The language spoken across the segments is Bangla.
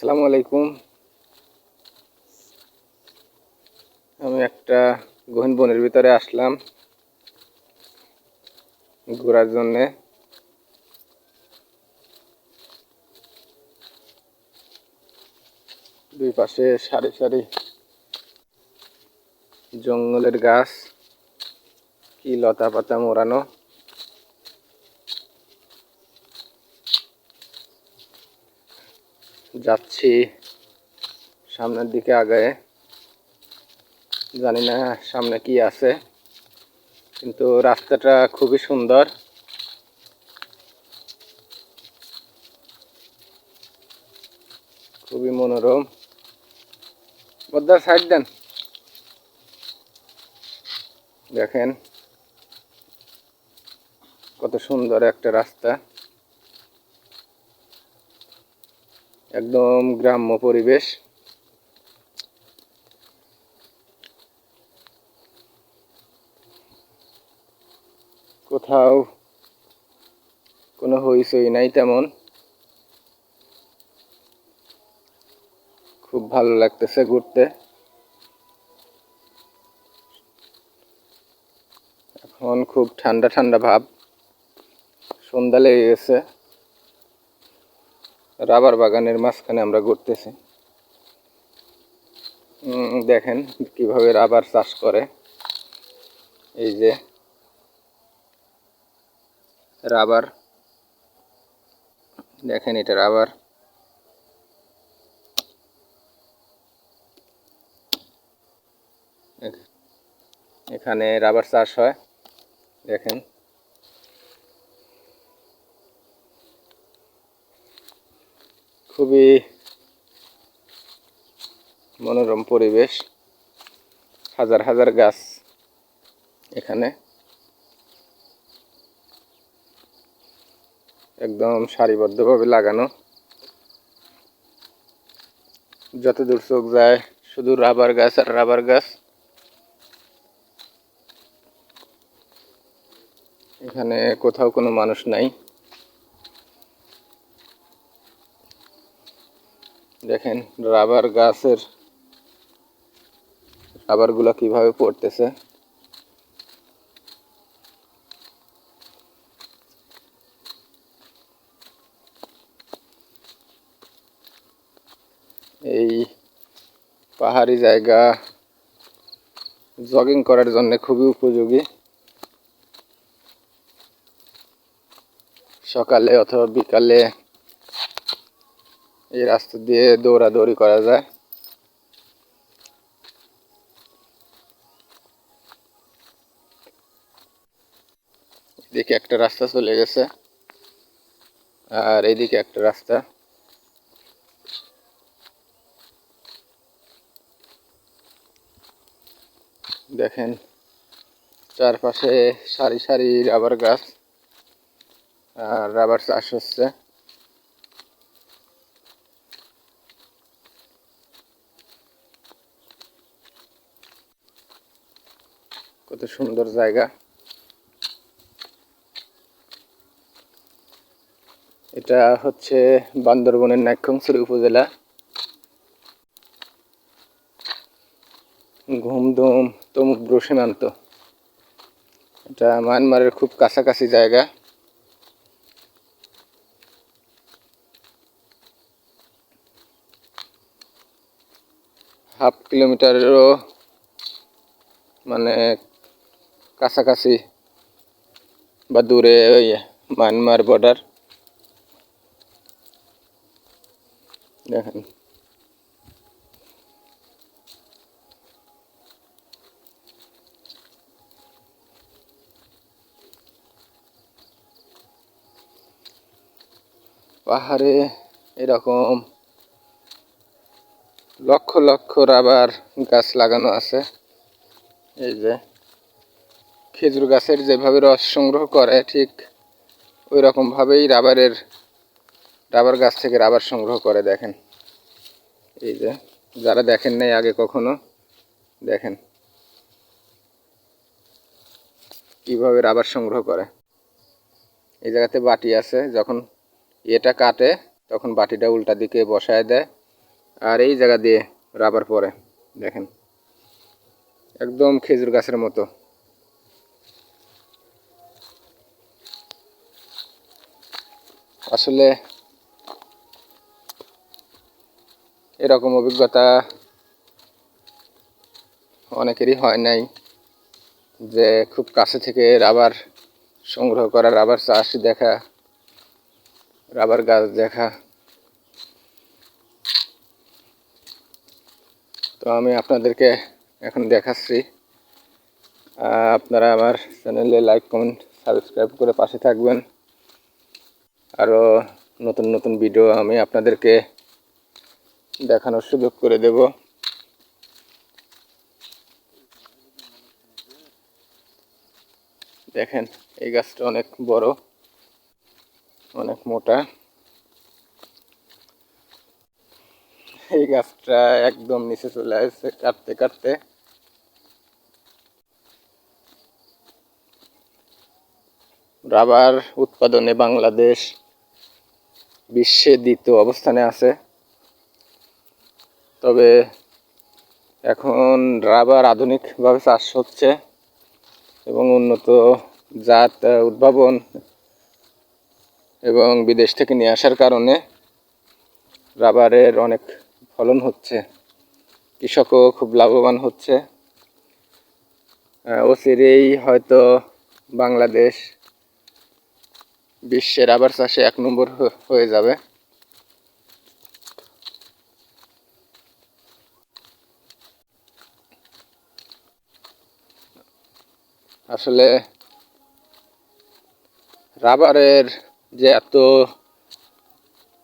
আসসালামু আলাইকুম। আমি একটা গহীন বনের ভিতরে আসলাম ঘোরার জন্যে। দুই পাশে সারি সারি জঙ্গলের গাছ, কি লতা পাতা মোড়ানো। যাচ্ছি। সামনের দিকে আগে জানি না সামনে কি আছে, কিন্তু রাস্তাটা খুবই সুন্দর। খুবই মনোরম। বদ্দার সাইড দেন। দেখেন কত সুন্দর একটা রাস্তা। একদম গ্রাম্য পরিবেশ। কোথাও কোনো হইচই নাই তেমন। খুব ভালো লাগতেছে ঘুরতে। এখন খুব ঠান্ডা ঠান্ডা ভাব। সন্ধ্যা লেগে গেছে। রাবার বাগানের মাঝখানে আমরা ঘুরতেছি। দেখেন কীভাবে রাবার চাষ করে। এই যে রাবার, দেখেন এটা রাবার। এখানে রাবার চাষ হয়, দেখেন। খুবই মনোরম পরিবেশ। হাজার হাজার গাছ এখানে। একদম সারিবদ্ধভাবে লাগানো। যত দূর চোখ যায় শুধু রাবার গাছ আর রাবার গাছ। এখানে কোথাও কোনো মানুষ নাই। দেখেন, রাবার গাছের রাবারগুলো কীভাবে পড়তেছে। এই পাহাড়ি জায়গা জগিং করার জন্য খুবই উপযোগী। সকালে অথবা বিকালে এই রাস্তা দিয়ে দৌড়াদৌড়ি করা যায়। এদিকে একটা রাস্তা চলে গেছে, আর এদিকে একটা রাস্তা। দেখেন, চারপাশে সারি সারি রাবার গাছ, আর রাবার চাষ হচ্ছে। কত সুন্দর জায়গা। এটা হচ্ছে বান্দরবনের নাক্ষংসুরি উপজেলা। ঘুমদুম তমুদ্র সীমান্ত। এটা মায়ানমারের খুব কাছাকাছি জায়গা। হাফ কিলোমিটারেরও মানে কাছাকাছি বা দূরে ওই মায়ানমার বর্ডার দেখেন। পাহাড়ে এরকম লক্ষ লক্ষ রাবার গাছ লাগানো আছে। এই যে। খেজুর গাছের যেভাবে রস সংগ্রহ করে, ঠিক ওই রকমভাবেই রাবারের, রাবার গাছ থেকে রাবার সংগ্রহ করে, দেখেন। এই যে, যারা দেখেন নাই আগে কখনো, দেখেন। কীভাবে রাবার সংগ্রহ করে। এই জায়গাতে বাটি আছে, যখন এটা কাটে, তখন বাটিটা উল্টা দিকে বসায় দেয়, আর এই জায়গা দিয়ে রাবার পরে, দেখেন। একদম খেজুর গাছের মতো। আসলে এরকম অভিজ্ঞতা অনেকেরই হয় নাই যে খুব কাছে থেকে রাবার সংগ্রহ করা, রাবার চাষ দেখা, রাবার গাছ দেখা। তো আমি আপনাদেরকে এখন দেখাচ্ছি। আপনারা আমার চ্যানেলে লাইক কমেন্ট সাবস্ক্রাইব করে পাশে থাকবেন। আরও নতুন নতুন ভিডিও আমি আপনাদেরকে দেখানোর সুযোগ করে দেব। দেখেন, এই গাছটা অনেক বড়, অনেক মোটা। এই গাছটা একদম নিচে চলে আসছে, কাটতে কাটতে। রাবার উৎপাদনে বাংলাদেশ বিশ্বে দ্বিতীয় অবস্থানে আছে। তবে এখন রাবার আধুনিকভাবে চাষ হচ্ছে এবং উন্নত জাত উদ্ভাবন এবং বিদেশ থেকে নিয়ে আসার কারণে রাবারের অনেক ফলন হচ্ছে, কৃষকও খুব লাভবান হচ্ছে। অচিরেই হয়তো বাংলাদেশ বিশ্বের রাবার চাষে এক নম্বর হয়ে যাবে। আসলে রাবারের যে এত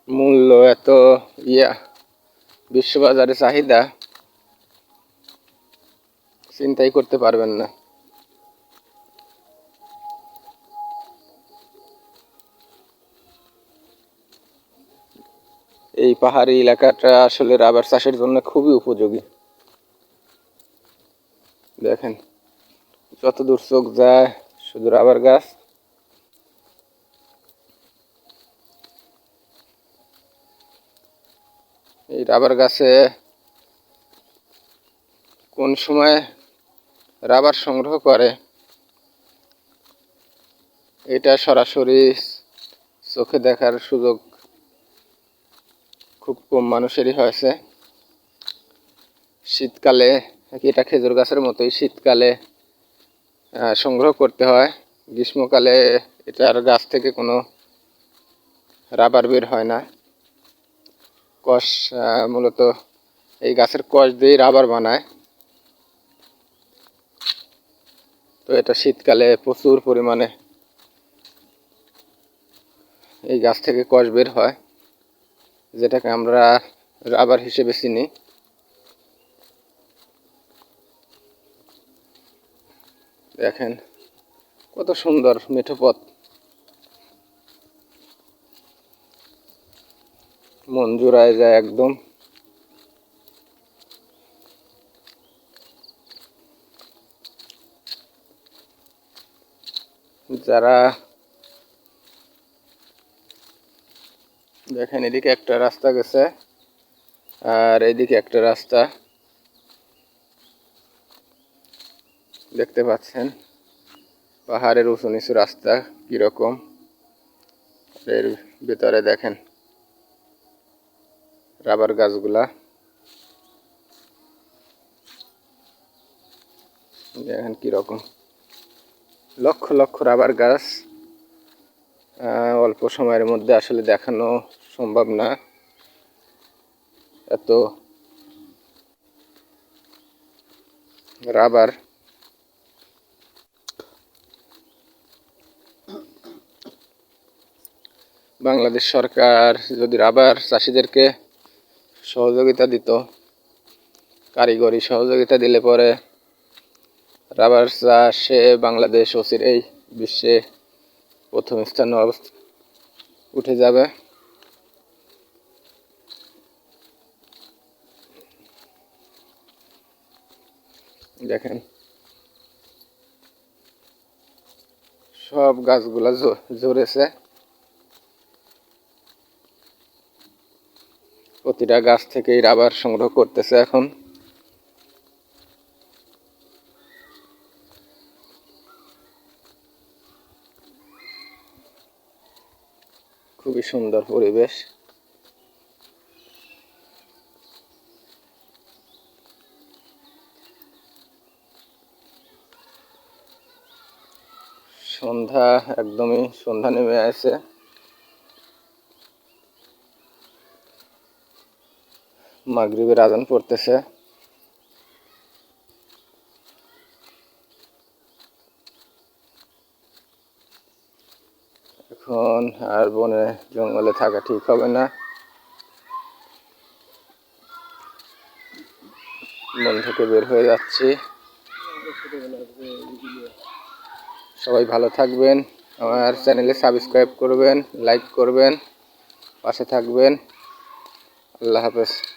মূল্য, এত ইয়া, বিশ্ববাজারে চাহিদা, চিন্তাই করতে পারবেন না। এই পাহাড়ি এলাকাটা আসলে রাবার চাষের জন্য খুবই উপযোগী। দেখেন যত দূর চোখ যায় শুধু রাবার গাছ। এই রাবার গাছে কোন সময় রাবার সংগ্রহ করে, এটা সরাসরি চোখে দেখার সুযোগ খুব কম মানুষেরই হয়েছে। শীতকালে এটা খেজুর গাছের মতোই শীতকালে সংগ্রহ করতে হয়। গ্রীষ্মকালে এটার গাছ থেকে কোনো রাবার বের হয় না। কষ মূলত এই গাছের কষ দিয়েই রাবার বানায়। তো এটা শীতকালে প্রচুর পরিমাণে এই গাছ থেকে কষ বের হয়। যেটাকে আমরা রাবার হিসেবে চিনি। দেখেন কত সুন্দর মেঠো পথ মন যায় একদম। যারা দেখেন, এদিকে একটা রাস্তা গেছে আর এদিকে একটা রাস্তা। দেখতে পাচ্ছেন, পাহাড়ের উঁচু নিচু রাস্তা কীরকম? এর ভিতরে দেখেন, রাবার গাছগুলা। দেখেন কীরকম? লক্ষ লক্ষ রাবার গাছ। অল্প সময়ের মধ্যে আসলে দেখানো সম্ভব না। এত রাবার। বাংলাদেশ সরকার যদি রাবার চাষিদেরকে সহযোগিতা দিত, কারিগরি সহযোগিতা দিলে পরে রাবার চাষে বাংলাদেশ অচিরেই বিশ্বে প্রথম স্থান উঠে যাবে। দেখেন। সব গাছগুলা ঝরেছে। প্রতিটা গাছ থেকেই রাবার সংগ্রহ করতেছে এখন। খুবই সুন্দর পরিবেশ। সন্ধ্যা একদমই সন্ধ্যা নেমে আসে। মাগরিবের আজান পড়তেছে এখন আর বনে জঙ্গলে থাকা ঠিক হবে না। বন থেকে বের হয়ে যাচ্ছি। সবাই ভালো থাকবেন। আমার চ্যানেলে সাবস্ক্রাইব করবেন, লাইক করবেন, পাশে থাকবেন। আল্লাহ হাফেজ।